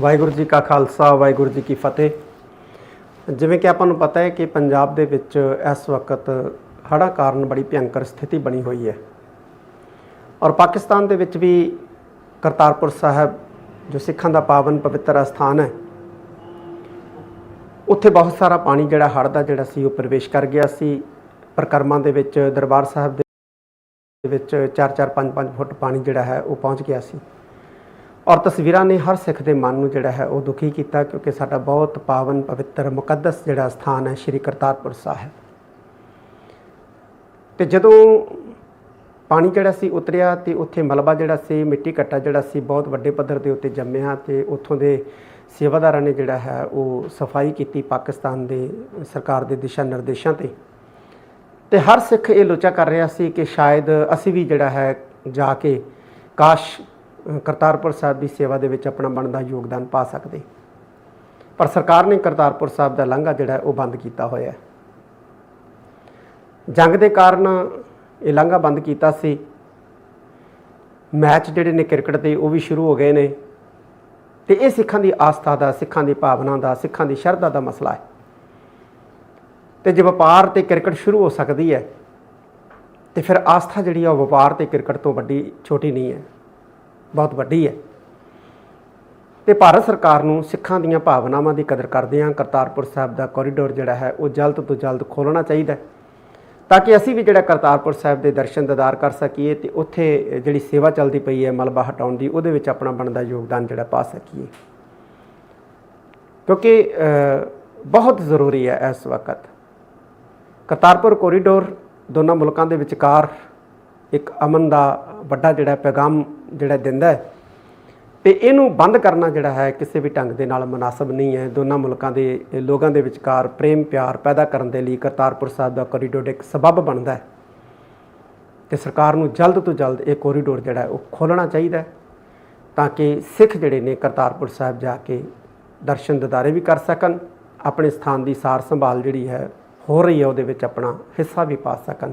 ਵਾਹਿਗੁਰੂ ਜੀ ਕਾ ਖਾਲਸਾ, ਵਾਹਿਗੁਰੂ ਜੀ ਕੀ ਫਤਿਹ। ਜਿਵੇਂ ਕਿ ਆਪਾਂ ਨੂੰ ਪਤਾ ਹੈ ਕਿ ਪੰਜਾਬ ਦੇ ਵਿੱਚ ਇਸ ਵਕਤ ਹੜ੍ਹਾਂ ਕਾਰਨ ਬੜੀ ਭਿਅੰਕਰ ਸਥਿਤੀ ਬਣੀ ਹੋਈ ਹੈ। ਔਰ ਪਾਕਿਸਤਾਨ ਦੇ ਵਿੱਚ ਵੀ ਕਰਤਾਰਪੁਰ ਸਾਹਿਬ, ਜੋ ਸਿੱਖਾਂ ਦਾ ਪਾਵਨ ਪਵਿੱਤਰ ਅਸਥਾਨ ਹੈ, ਉੱਥੇ ਬਹੁਤ ਸਾਰਾ ਪਾਣੀ ਜਿਹੜਾ ਹੜ੍ਹ ਦਾ ਜਿਹੜਾ ਸੀ ਉਹ ਪ੍ਰਵੇਸ਼ ਕਰ ਗਿਆ ਸੀ। ਪ੍ਰਕਰਮਾਂ ਦੇ ਵਿੱਚ, ਦਰਬਾਰ ਸਾਹਿਬ ਦੇ ਵਿੱਚ 4-4 5-5 ਫੁੱਟ ਪਾਣੀ ਜਿਹੜਾ ਹੈ ਉਹ ਪਹੁੰਚ ਗਿਆ ਸੀ। ਔਰ ਤਸਵੀਰਾਂ ਨੇ ਹਰ ਸਿੱਖ ਦੇ ਮਨ ਨੂੰ ਜਿਹੜਾ ਹੈ ਉਹ ਦੁਖੀ ਕੀਤਾ ਕਿਉਂਕਿ ਸਾਡਾ ਬਹੁਤ ਪਾਵਨ, ਪਵਿੱਤਰ, ਮੁਕੱਦਸ ਜਿਹੜਾ ਸਥਾਨ ਹੈ ਸ੍ਰੀ ਕਰਤਾਰਪੁਰ ਸਾਹਿਬ। ਤੇ ਜਦੋਂ ਪਾਣੀ ਜਿਹੜਾ ਸੀ ਉਤਰਿਆ ਤੇ ਉੱਥੇ ਮਲਬਾ ਜਿਹੜਾ ਸੀ, ਮਿੱਟੀ ਘੱਟਾ ਜਿਹੜਾ ਸੀ, ਬਹੁਤ ਵੱਡੇ ਪੱਧਰ ਦੇ ਉੱਤੇ ਜੰਮਿਆ ਤੇ ਉੱਥੋਂ ਦੇ ਸੇਵਾਦਾਰਾਂ ਨੇ ਜਿਹੜਾ ਹੈ ਉਹ ਸਫ਼ਾਈ ਕੀਤੀ ਪਾਕਿਸਤਾਨ ਦੇ ਸਰਕਾਰ ਦੇ ਦਿਸ਼ਾ ਨਿਰਦੇਸ਼ਾਂ ਤੇ। ਤੇ ਹਰ ਸਿੱਖ ਇਹ ਲੋਚਾ ਕਰ ਰਿਹਾ ਸੀ ਕਿ ਸ਼ਾਇਦ ਅਸੀਂ ਵੀ ਜਿਹੜਾ ਹੈ ਜਾ ਕੇ ਕਾਸ਼ ਕਰਤਾਰਪੁਰ ਸਾਹਿਬ ਦੀ ਸੇਵਾ ਦੇ ਵਿੱਚ ਆਪਣਾ ਬਣਦਾ ਯੋਗਦਾਨ ਪਾ ਸਕਦੇ। ਪਰ ਸਰਕਾਰ ਨੇ ਕਰਤਾਰਪੁਰ ਸਾਹਿਬ ਦਾ ਲਾਂਘਾ ਜਿਹੜਾ ਉਹ ਬੰਦ ਕੀਤਾ ਹੋਇਆ ਹੈ। ਜੰਗ ਦੇ ਕਾਰਨ ਇਹ ਲਾਂਘਾ ਬੰਦ ਕੀਤਾ ਸੀ। ਮੈਚ ਜਿਹੜੇ ਨੇ ਕ੍ਰਿਕਟ ਦੇ ਉਹ ਵੀ ਸ਼ੁਰੂ ਹੋ ਗਏ ਨੇ। ਤੇ ਇਹ ਸਿੱਖਾਂ ਦੀ ਆਸਥਾ ਦਾ, ਸਿੱਖਾਂ ਦੀ ਭਾਵਨਾ ਦਾ, ਸਿੱਖਾਂ ਦੀ ਸ਼ਰਧਾ ਦਾ ਮਸਲਾ ਹੈ। ਤੇ ਜੇ ਵਪਾਰ ਤੇ ਕ੍ਰਿਕਟ ਸ਼ੁਰੂ ਹੋ ਸਕਦੀ ਹੈ, ਤੇ ਫਿਰ ਆਸਥਾ ਜਿਹੜੀ ਆ ਉਹ ਵਪਾਰ ਤੇ ਕ੍ਰਿਕਟ ਤੋਂ ਵੱਡੀ ਛੋਟੀ ਨਹੀਂ ਹੈ। ਬਹੁਤ ਵੱਡੀ ਹੈ। ਤੇ ਭਾਰਤ ਸਰਕਾਰ ਨੂੰ ਸਿੱਖਾਂ ਦੀਆਂ ਭਾਵਨਾਵਾਂ ਦੀ ਕਦਰ ਕਰਦਿਆਂ ਕਰਤਾਰਪੁਰ ਸਾਹਿਬ ਦਾ ਕੋਰੀਡੋਰ ਜਿਹੜਾ ਹੈ, ਉਹ ਜਲਦ ਤੋਂ ਜਲਦ ਖੋਲ੍ਹਣਾ ਚਾਹੀਦਾ ਹੈ ਤਾਂ ਕਿ ਅਸੀਂ ਵੀ ਜਿਹੜਾ ਕਰਤਾਰਪੁਰ ਸਾਹਿਬ ਦੇ ਦਰਸ਼ਨ ਦਿਦਾਰ ਕਰ ਸਕੀਏ ਤੇ ਉੱਥੇ ਜਿਹੜੀ ਸੇਵਾ ਚੱਲਦੀ ਪਈ ਹੈ, ਮਲਬਾ ਹਟਾਉਣ ਦੀ, ਉਹਦੇ ਵਿੱਚ ਆਪਣਾ ਬਣਦਾ ਯੋਗਦਾਨ ਜਿਹੜਾ ਪਾ ਸਕੀਏ। ਕਿਉਂਕਿ ਬਹੁਤ ਜ਼ਰੂਰੀ ਹੈ ਇਸ ਵਕਤ। ਕਰਤਾਰਪੁਰ ਕੋਰੀਡੋਰ ਦੋਨਾਂ ਮੁਲਕਾਂ ਦੇ ਵਿਚਕਾਰ ਇੱਕ ਅਮਨ ਦਾ ਵੱਡਾ ਜਿਹੜਾ ਪੈਗਾਮ ਜਿਹੜਾ ਦਿੰਦਾ ਹੈ, ਤੇ ਇਹਨੂੰ ਬੰਦ ਕਰਨਾ ਜਿਹੜਾ ਹੈ, ਕਿਸੇ ਵੀ ਢੰਗ ਦੇ ਨਾਲ ਮناسب ਨਹੀਂ ਹੈ। ਦੋਨਾਂ ਮੁਲਕਾਂ ਦੇ ਲੋਕਾਂ ਦੇ ਵਿਚਕਾਰ ਪ੍ਰੇਮ ਪਿਆਰ ਪੈਦਾ ਕਰਨ ਦੇ ਲਈ ਕਰਤਾਰਪੁਰ ਸਾਹਿਬ ਦਾ ਕੋਰੀਡੋਰ ਇੱਕ ਸਬਬ ਬਣਦਾ ਹੈ। ਤੇ ਸਰਕਾਰ ਨੂੰ ਜਲਦ ਤੋਂ ਜਲਦ ਇਹ ਕੋਰੀਡੋਰ ਜਿਹੜਾ ਉਹ ਖੋਲਣਾ ਚਾਹੀਦਾ ਤਾਂ ਕਿ ਸਿੱਖ ਜਿਹੜੇ ਨੇ ਕਰਤਾਰਪੁਰ ਸਾਹਿਬ ਜਾ ਕੇ ਦਰਸ਼ਨ ਦਿਦਾਰੇ ਵੀ ਕਰ ਸਕਣ, ਆਪਣੇ ਸਥਾਨ ਦੀ ਸਾਰ ਸੰਭਾਲ ਜਿਹੜੀ ਹੈ, ਹੋ ਰਹੀ ਹੈ, ਉਹਦੇ ਵਿੱਚ ਆਪਣਾ ਹਿੱਸਾ ਵੀ ਪਾ ਸਕਣ।